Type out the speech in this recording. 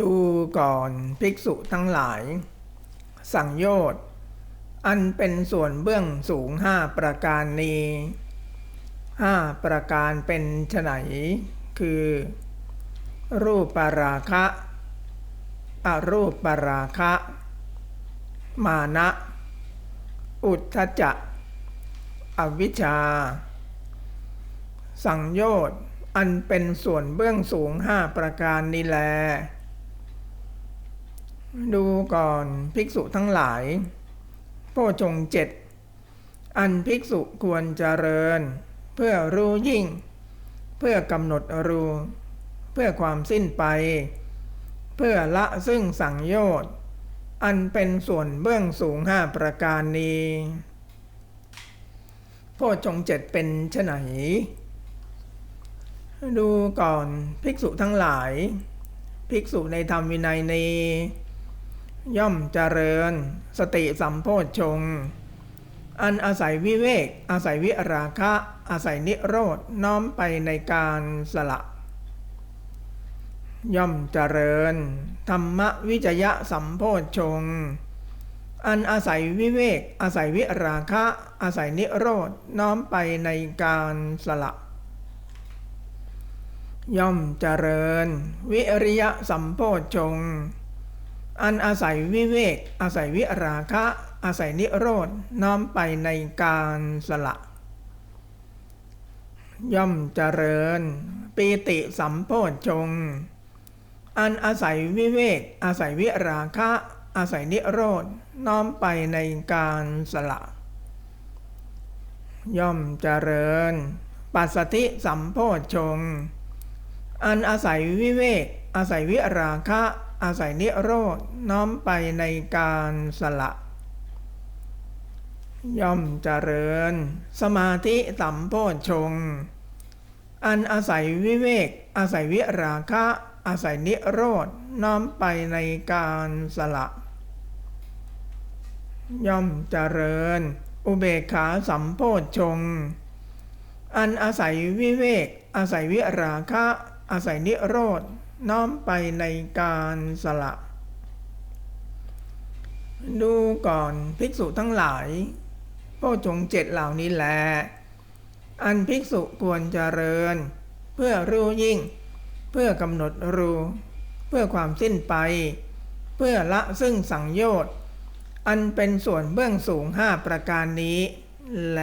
ดูก่อนภิกษุทั้งหลาย สังโยชน์อันเป็นส่วนเบื้องสูงห้าประการนี้ห้าประการเป็นไฉนคือ รูปปาราคะอรูปปาราคะ มานะ อุทธจักอวิชชา สังโยชน์อันเป็นส่วนเบื้องสูงห้าประการนี้แล ดูก่อนภิกษุทั้งหลายโพชงเจ็ดอันภิกษุควรเจริญ เพื่อรู้ยิ่ง เพื่อกำหนดรู้ เพื่อความสิ้นไป เพื่อละซึ่งสังโยชน์อันเป็นส่วนเบื้องสูงห้าประการนี้โพชงเจ็ดเป็นไฉนดูก่อนภิกษุทั้งหลาย ภิกษุในธรรมวินัยนี้ ย่อมเจริญ สติสัมโพชฌงอันอาศัยวิเวก อาศัยวิราคะ อาศัยนิโรธน้อมไปในการสละ ย่อมเจริญ ธรรมวิจยะสัมโพชฌงอันอาศัยวิเวก อาศัยวิราคะ อาศัยนิโรธน้อมไปในการสละ ย่อมเจริญ วิริยะสัมโพชฌง์ อันอาศัยวิเวก อาศัยวิราคะ อาศัยนิโรธน้อมไปในการสละ ย่อมเจริญปีติสัมโพชฌงอันอาศัยวิเวก อาศัยวิราคะ อาศัยนิโรธน้อมไปในการสละ ย่อมเจริญ ปัสสติสัมโพชฌงอันอาศัยวิเวก อาศัยวิราคะ อาศัยนิโรธน้อมไปในการสละ ย่อมเจริญ สมาธิสัมโพชฌงอันอาศัยวิเวก อาศัยวิราคะ อาศัยนิโรธน้อมไปในการสละ ย่อมเจริญ อุเบกขาสัมโพชฌงอันอาศัยวิเวก อาศัยวิราคะ อาศัยนิโรธ น้อมไปในการสละ ดูก่อนภิกษุทั้งหลายโพชงเจ็ดเหล่านี้แล อันภิกษุควรเจริญ เพื่อรู้ยิ่ง เพื่อกำหนดรู้ เพื่อความสิ้นไป เพื่อละซึ่งสังโยชน์อันเป็นส่วนเบื้องสูงห้าประการนี้แล